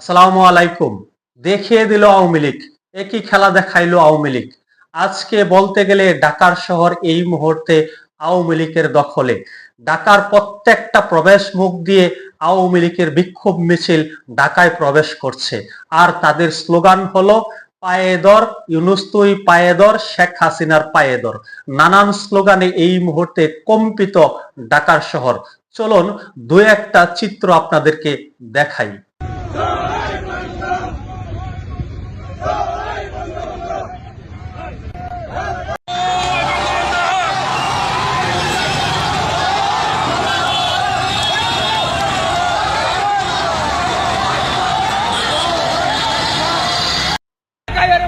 আসসালামু আলাইকুম। দেখিয়ে দিল আওয়ামী লীগ, একই খেলা দেখাইলো আওয়ামী লীগ। আজকে বলতে গেলে ঢাকার শহর এই মুহূর্তে আওয়ামী লীগের দখলে। ঢাকার প্রত্যেকটা প্রবেশ মুখ দিয়ে আওয়ামী লীগের বিক্ষোভ মিছিল ঢাকায় প্রবেশ করছে। আর তাদের স্লোগান হলো পায়েদর ইউনুস তুই পায়েদর শেখ হাসিনার পায়েদর নানান স্লোগানে এই মুহূর্তে কম্পিত ঢাকার শহর। চলুন দু একটা চিত্র আপনাদেরকে দেখাই।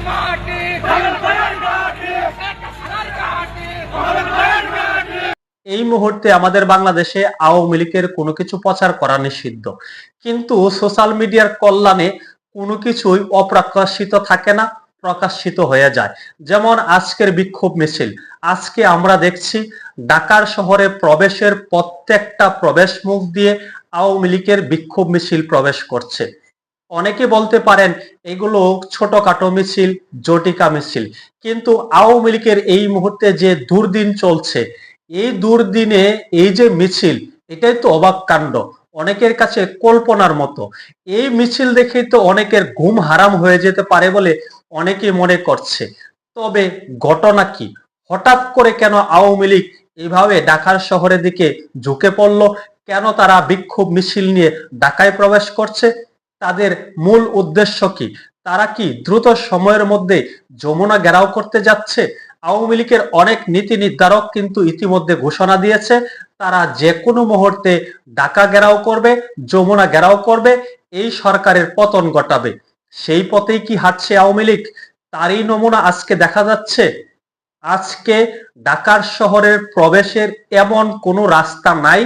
মাটি এই মুহূর্তে আমাদের বাংলাদেশে আওয়ামী লীগের কোনো কিছু প্রচার করা নিষিদ্ধ। কিন্তু সোশ্যাল মিডিয়ার কল্যাণে কোনো কিছুই অপ্রকাশিত থাকে না, প্রকাশিত হয়ে যায়। যেমন আজকের বিক্ষোভ মিছিল। আজকে আমরা দেখছি ঢাকার শহরে প্রবেশের প্রত্যেকটা প্রবেশ মুখ দিয়ে আওয়ামী লীগের বিক্ষোভ মিছিল প্রবেশ করছে। অনেকে বলতে পারেন এগুলো ছোটখাটো মিছিল, জটিকা মিছিল। কিন্তু আওয়ামী লীগের এই মুহূর্তে যে দুর্দিন চলছে এই দুর্দিনে এই যে মিছিল, এটাই তো অবাক কাণ্ড। অনেকের কাছে কল্পনার মতো। এই মিছিল দেখেই তো অনেকের ঘুম হারাম হয়ে যেতে পারে বলে অনেকে মনে করছে। তবে ঘটনা কি? হঠাৎ করে কেন আওয়ামী লীগ এভাবে ঢাকার শহরের দিকে ঝুঁকে পড়ল? কেন তারা বিক্ষোভ মিছিল নিয়ে ঢাকায় প্রবেশ করছে? তাদের মূল উদ্দেশ্য কি? তারা কি দ্রুত সময়ের মধ্যে যমুনা ঘেরাও করতে যাচ্ছে? আওয়ামী লীগের অনেক নীতি নির্ধারক কিন্তু ইতিমধ্যে ঘোষণা দিয়েছে, তারা যে কোনো মুহূর্তে ঢাকা ঘেরাও করবে, যমুনা ঘেরাও করবে, এই সরকারের পতন ঘটাবে। সেই পথেই কি হাঁটছে আওয়ামী লীগ? তারই নমুনা আজকে দেখা যাচ্ছে। আজকে ঢাকার শহরের প্রবেশের এমন কোনো রাস্তা নাই,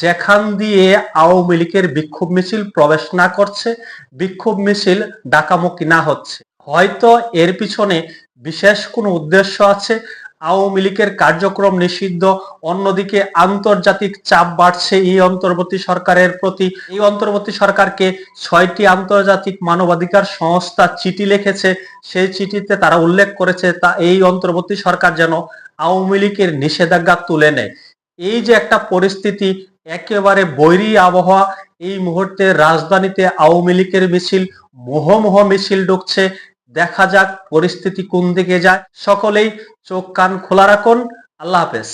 যেখান দিয়ে আওয়ামী লীগের বিক্ষোভ মিছিল প্রবেশ না করছে, বিক্ষোভ মিছিল ডাকামুখী না হচ্ছে। হয়তো এর পিছনে বিশেষ কোনো উদ্দেশ্য আছে? আওয়ামী লীগের কার্যক্রম নিষিদ্ধ, অন্যদিকে আন্তর্জাতিক চাপ বাড়ছে এই অন্তর্বর্তী সরকারের প্রতি। এই অন্তর্বর্তী সরকারকে ছয়টি আন্তর্জাতিক মানবাধিকার সংস্থা চিঠি লিখেছে। সেই চিঠিতে তারা উল্লেখ করেছে, তা এই অন্তর্বর্তী সরকার যেন আওয়ামী লীগের নিষেধাজ্ঞা তুলে নেয়। এই যে একটা পরিস্থিতি, একেবারে বৈরী আবহাওয়া, এই মুহূর্তে রাজধানীতে আওয়ামী লীগের মিছিল, মোহমোহ মিছিল ঢুকছে। দেখা যাক পরিস্থিতি কোন দিকে যায়। সকলেই চোখ কান খোলা রাখুন। আল্লাহ হাফেজ।